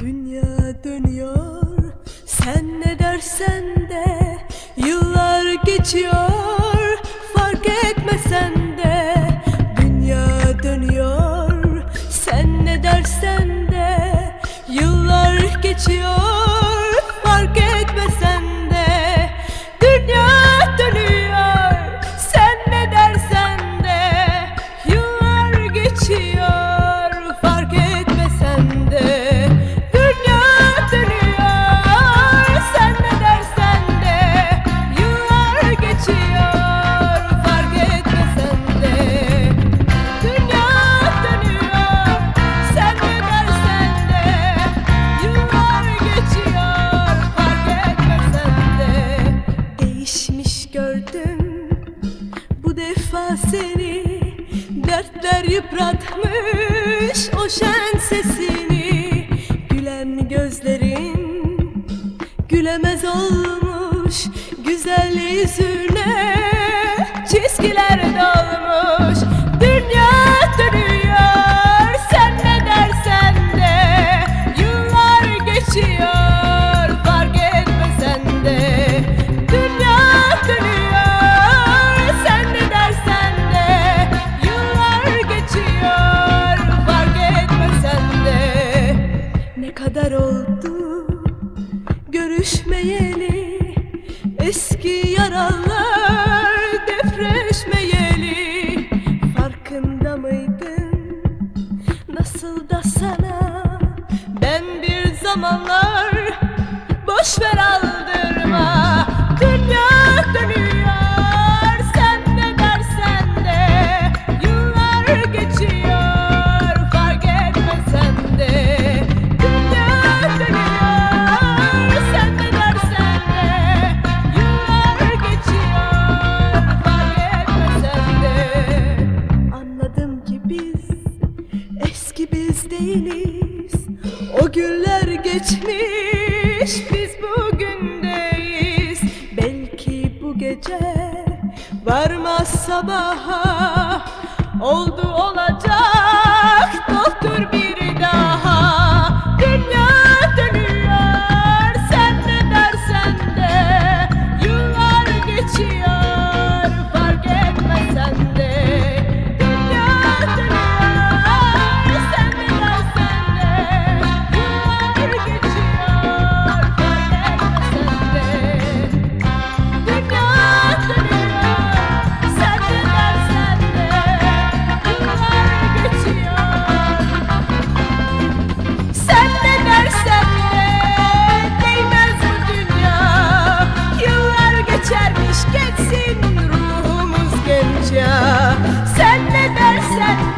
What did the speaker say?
Dünya dönüyor. Sen ne dersen de Yıllar geçiyor seni Dertler yıpratmış o şen sesini. Gülen gözlerin gülemez olmuş Güzel yüzüne zamanlar boş ver aldırma. Dünya dönüyor sen ne dersen de. Yıllar geçiyor fark etmesen de. Dünya dönüyor sen ne dersen de. Yıllar geçiyor fark etmesen de. Anladım ki biz eski biz değiliz Güller geçmiş biz bugündeyiz. Belki bu gece varmaz sabaha Oldu olacak. Sen ne dersen